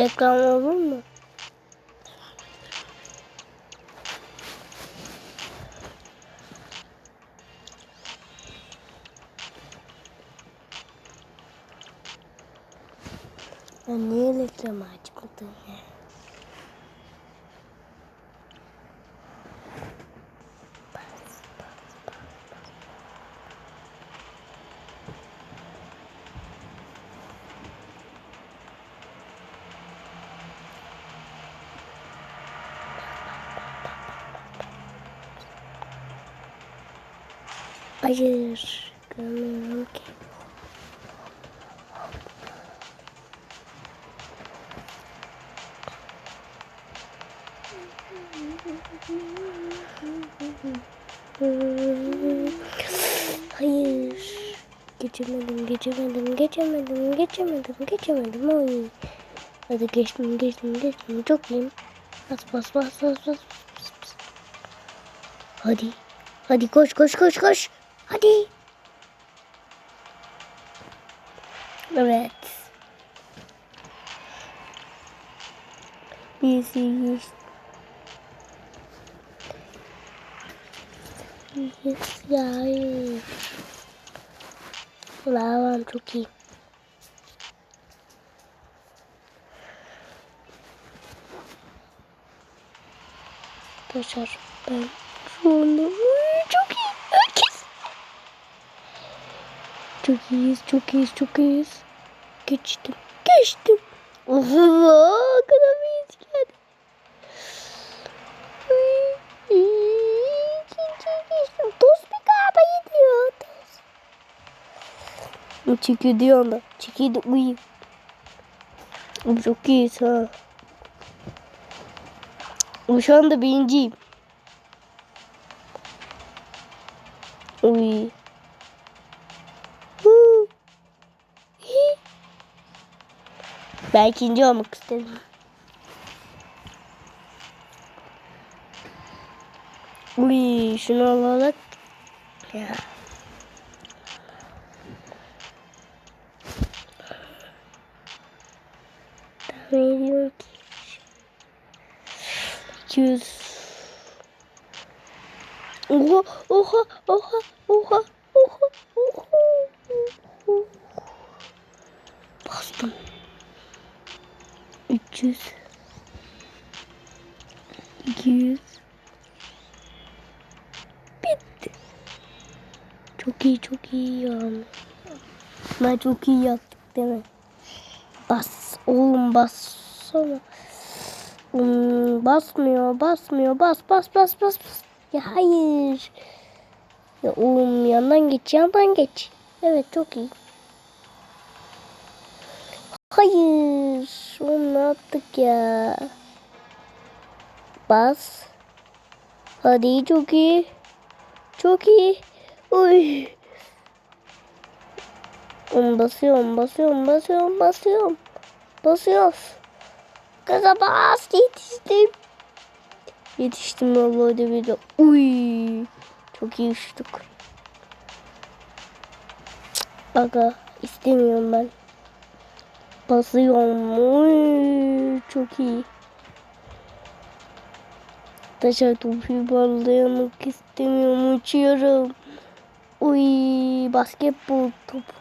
Reclamou Anil é dramático é também. Hayır. Görmüyorum ki. Hayır. Geçemedim, geçemedim, geçemedim, geçemedim, geçemedim. Oy. Hadi geçtim, geçtim, geçtim. Çok iyiyim. Bas, bas, bas, bas, bas, bas. Hadi. Hadi koş, koş, koş, koş. Hadi. Evet. Birisi geçti. Yes, ya. hayır. Lavam çok iyi. Arkadaşlar ben şu anda Çok iyiyiz, çok iyiyiz, çok iyiyiz. Geçtim, geçtim. Oha, kadar iyiyiz geldi. Geçtim. Toz bir galiba gidiyor. Toz. Çekiyor diyor anda. Çekiyor da uyuyayım. Çok iyiyiz ha. Şu anda birinciyim. Uy. Ben ikinci olmak istedim. Uy, şunu alalım. Ya. Ne diyor ki? 200 Oha, oha, oha, oha, oha, oha. 300 200 Bitti. Çok iyi, çok iyi yani. Ben çok iyi yaptık değil mi? Bas, oğlum bassana. Hmm, basmıyor, basmıyor. Bas, bas, bas, bas, bas. Ya hayır. Ya oğlum yandan geç, yandan geç. Evet, çok iyi. Hayır. Oğlum ne ya? Bas. Hadi çok iyi. Çok iyi. Uy. Oğlum basıyorum, basıyorum, basıyorum, basıyorum. Basıyoruz. Gaza bas yetiştim. Yetiştim vallahi de bir de. Uy. Çok iyi uçtuk. Aga istemiyorum ben. Basıyorum. Uy. Çok iyi. Arkadaşlar topu yuvarlayamak istemiyorum. Uçuyorum. Uy basketbol topu.